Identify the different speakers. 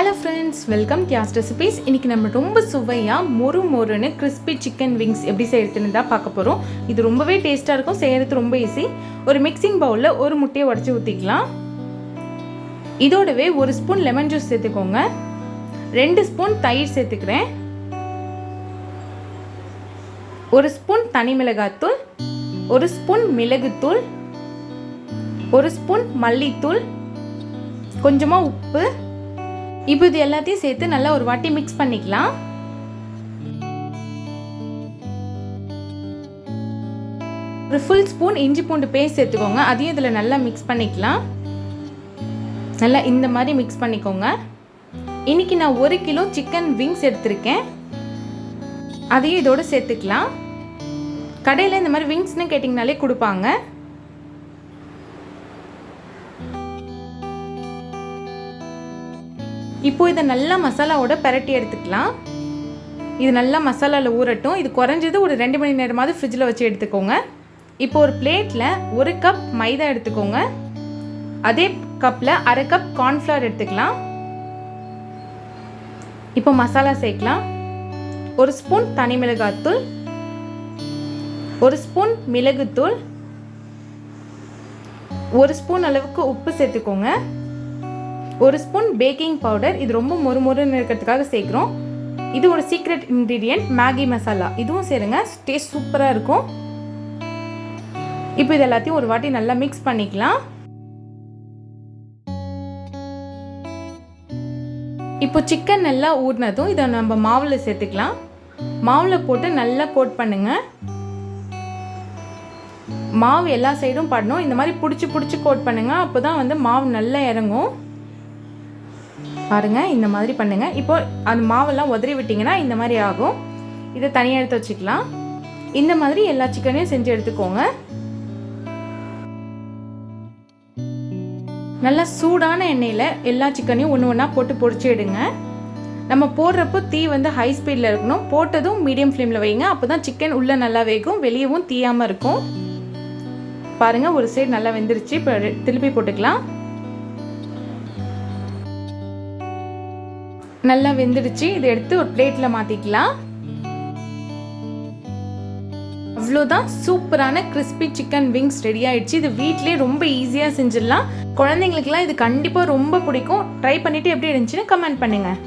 Speaker 1: Hello friends welcome Kiyas recipes இன்றைக்கி நம்ம ரொம்ப சுவையாக மொறு மொறுன்னு கிறிஸ்பி சிக்கன் விங்ஸ் எப்படி செய்யறதுன்னு தான் பார்க்க போகிறோம் இது ரொம்பவே டேஸ்ட்டாக இருக்கும் செய்கிறது ரொம்ப ஈஸி ஒரு மிக்சிங் பவுலில் ஒரு முட்டையை உடச்சி ஊற்றிக்கலாம் இதோடவே ஒரு ஸ்பூன் லெமன் ஜூஸ் சேர்த்துக்கோங்க. ரெண்டு ஸ்பூன் தயிர் சேர்த்துக்கிறேன். ஒரு ஸ்பூன் தனி மிளகாத்தூள் ஒரு ஸ்பூன் மிளகுத்தூள் ஒரு ஸ்பூன் மல்லித்தூள் கொஞ்சமாக உப்பு இப்போ இது எல்லாத்தையும் சேர்த்து நல்லா ஒரு வாட்டி மிக்ஸ் பண்ணிக்கலாம். ஒரு ஃபுல் ஸ்பூன் இஞ்சி பூண்டு பேஸ்ட் சேர்த்துக்கோங்க. அதையும் இதில் நல்லா மிக்ஸ் பண்ணிக்கலாம். நல்லா இந்த மாதிரி மிக்ஸ் பண்ணிக்கோங்க. இன்னைக்கு நான் ஒரு கிலோ சிக்கன் விங்ஸ் எடுத்திருக்கேன். அதையும் இதோட சேர்த்துக்கலாம். கடையில் இந்த மாதிரி விங்ஸ்னு கேட்டிங்கனாலே கொடுப்பாங்க. இப்போ இதை நல்லா மசாலாவோட பரட்டி எடுத்துக்கலாம். இது நல்லா மசாலாவில் ஊறட்டும். இது குறைஞ்சது ஒரு ரெண்டு மணி நேரமாவது ஃப்ரிட்ஜில் வச்சு எடுத்துக்கோங்க. இப்போ ஒரு பிளேட்டில் ஒரு கப் மைதா எடுத்துக்கோங்க. அதே கப்பில் அரை கப் கார்ன்ஃப்ளவர் எடுத்துக்கலாம். இப்போ மசாலா சேர்க்கலாம். ஒரு ஸ்பூன் தனி மிளகாத்தூள். ஒரு ஸ்பூன் மிளகுத்தூள். ஒரு ஸ்பூன் அளவுக்கு உப்பு சேர்த்துக்கோங்க. ஒரு ஸ்பூன் பேக்கிங் பவுடர். இது ரொம்ப மொறு மொறுன்னு இருக்கிறதுக்காக சேர்க்குறோம். இது ஒரு சீக்ரெட் இன்க்ரீடியன்ட் மேகி மசாலா இதுவும் சேருங்க. டேஸ்ட் சூப்பராக இருக்கும். இப்போ இது எல்லாத்தையும் ஒரு வாட்டி நல்லா மிக்ஸ் பண்ணிக்கலாம். இப்போ சிக்கன் நல்லா ஊறினதும் இதை நம்ம மாவில் சேர்த்துக்கலாம். மாவில் போட்டு நல்லா கோட் பண்ணுங்க. மாவு எல்லா சைடும் படணும். இந்த மாதிரி பிடிச்சி பிடிச்சி கோட் பண்ணுங்கள் அப்போ தான் வந்து மாவு நல்லா இறங்கும். பாருங்கள் இந்த மாதிரி பண்ணுங்கள் இப்போ அந்த மாவெல்லாம் உதறி விட்டிங்கன்னா இந்த மாதிரி ஆகும். இதை தனியாக எடுத்து வச்சுக்கலாம். இந்த மாதிரி எல்லா சிக்கனையும் செஞ்சு எடுத்துக்கோங்க. நல்லா சூடான எண்ணெயில் எல்லா சிக்கனையும் ஒன்று ஒன்றா போட்டு பொடிச்சு எடுங்க. நம்ம போடுறப்போ தீ வந்து ஹை ஸ்பீடில் இருக்கணும். போட்டதும் மீடியம் ஃப்ளேமில் வைங்க. அப்போ தான் சிக்கன் உள்ளே நல்லா வேகும் வெளியவும் தீயாமல் இருக்கும். பாருங்கள் ஒரு சைடு நல்லா வெந்துருச்சு. இப்போ திருப்பி போட்டுக்கலாம். நல்லா வெந்துடுச்சு. இதை எடுத்து ஒரு பிளேட்டில் மாற்றிக்கலாம் அவ்வளோதான். சூப்பரான கிறிஸ்பி சிக்கன் விங்ஸ் ரெடி ஆயிடுச்சு. இது வீட்லேயே ரொம்ப ஈஸியாக செஞ்சிடலாம். குழந்தைங்களுக்குலாம் இது கண்டிப்பாக ரொம்ப பிடிக்கும். ட்ரை பண்ணிவிட்டு எப்படி இருந்துச்சுன்னு கமெண்ட் பண்ணுங்கள்